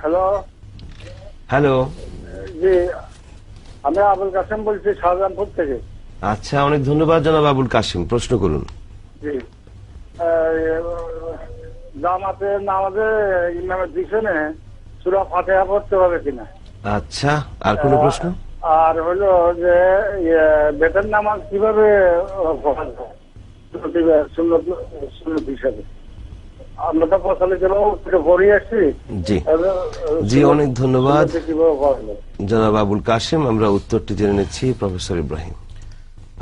Hello hello জি আমি আবুল কাসেম বলছি শাহজাহানপুর থেকে। আচ্ছা অনেক ধন্যবাদ জনাব আবুল কাশিম প্রশ্ন করুন। জি। জামাতে নামাজে ইমামের পিছনে সুরা ফাতেহা পড়তে হবে কিনা? আচ্ছা আর কোনো প্রশ্ন? আর হলো যে ইয়ে, বেতন নামাজ কীভাবে সুন্নত হিসাবে। আমরা তো প্রচলিত পড়ে আসছি। জি। জি, অনেক ধন্যবাদ। জনাব আবুল কাশিম আমরা উত্তরটি জেনে নিচ্ছি প্রফেসর ইব্রাহিম।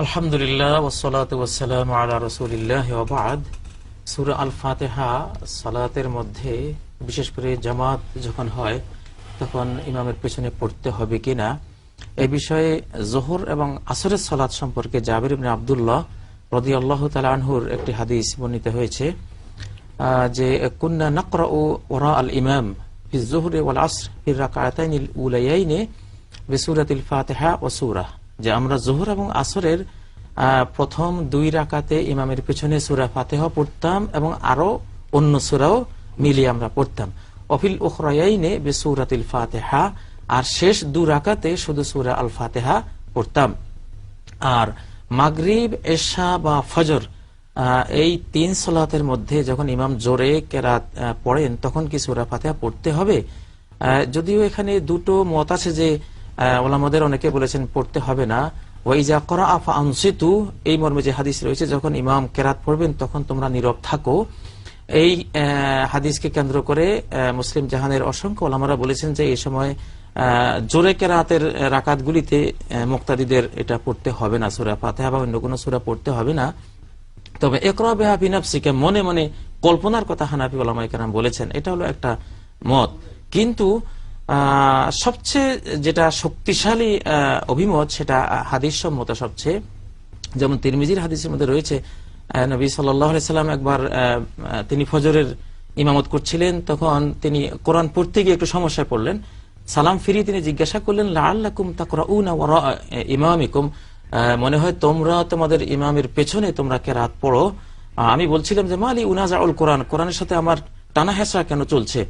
আলহামদুলিল্লাহ ওসলাত ওসালাম আলা রসুলিল্লাহ ওবাদ সুরা আল ফাতেহা সালাতের মধ্যে বিশেষ করে জামাত যখন হয় তখন ইমামের পেছনে পড়তে হবে কিনা? এ বিষয়ে জোহর এবং আসরের সালাত সম্পর্কে জাবির ইবনে আবদুল্লাহ রদি আল্লাহ আনহুর একটি হাদিস বর্ণিত হয়েছে। যে, কুন্না নকরা ও ওরা আল ইমাম ফি জোহরে ওয়াল আসর ফির রাকাতাইন উলাইয়াইনে বিসুরাতিল ফাতিহা ও সূরা। যে, আমরা জোহর এবং আসরের প্রথম দুই রাকাতে ইমামের পিছনে সূরা ফাতিহা পড়তাম এবং আরও অন্য সূরাও মিলিয়ে আমরা পড়তাম। অফিল উখরায়াইনে বিসুরাতিল ফাতিহা আর শেষ দু রাকাতে শুধু সুরা আল ফাতিহা পড়তাম। আর মাগরিব, এশা বা ফজর এই তিন সলাতের মধ্যে যখন ইমাম জোরে কেরাত পড়েন, তখন কি সুরা ফাতেহা পড়তে হবে? যদিও এখানে দুটো মত আছে যে ওলামাদের অনেকে বলেছেন পড়তে হবে না। ওয়াইজা করা আফা আনসিতু এই মর্মে যে হাদিস রয়েছে, যখন ইমাম কেরাত পড়বেন, তখন তোমরা নীরব থাকো। এই হাদিসকে কেন্দ্র করে মুসলিম জাহানের অসংখ্য ওলামারা বলেছেন যে, এই সময় জোরে কেরাতের রাকাতগুলিতে মুক্তাদিদের এটা পড়তে হবে না। সুরা ফাতেহা বা অন্য কোনো সুরা পড়তে হবে না। তবে একরা বেহাফি নাফসিকে, মনে মনে কল্পনার কথা হানাফি ওলামাই কেরাম বলেছেন, এটা হলো একটা মত। কিন্তু সবচেয়ে যেটা শক্তিশালী অভিমত, সেটা হাদিস সম্মত সবচেয়ে, যেমন তিরমিজির হাদিসের মধ্যে রয়েছে নবী সাল্লাম একবার তিনি ফজরের ইমামত করছিলেন, তখন তিনি কোরআন পড়তে গিয়ে একটু সমস্যায় পড়লেন। সালাম ফিরিয়ে তিনি জিজ্ঞাসা করলেন লাল্লাকুম ওয়ারা ইমামিকুম। মনে হয় তোমরা তোমাদের ইমামের পেছনে তোমরা কেরাত পড়ো। আমি বলছিলাম যে মালি উনাজাউল কোরআন কোরআনের সাথে আমার টানা হেসরা কেন চলছে?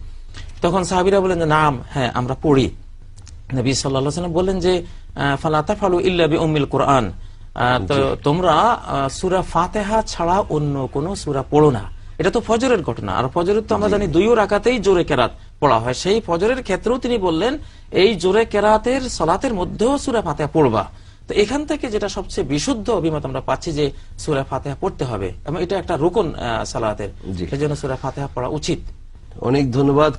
তখন সাহাবিরা বলেন যে নাম হ্যাঁ আমরা পড়ি। নবী সাল্লাহ সাল্লাম বললেন যে ফালাতা ফালু ইল্লাবি কোরআন। তো তোমরা সুরা ফাতেহা ছাড়া অন্য কোন সুরা পড়ো না। এটা তো ফজরের ঘটনা। আর ফজরের তো আমরা জানি দুইও রাকাতেই জোরে কেরাত পড়া হয়। সেই ফজরের ক্ষেত্রেও তিনি বললেন এই জোরে কেরাতের সলাতের মধ্যেও সুরা ফাতেহা পড়বা। তো এখান থেকে যেটা সবচেয়ে বিশুদ্ধ অভিমত আমরা পাচ্ছি যে সুরা ফাতেহা পড়তে হবে এবং এটা একটা রোকন সালাতের। সেজন্য সুরা ফাতেহা পড়া উচিত। অনেক ধন্যবাদ।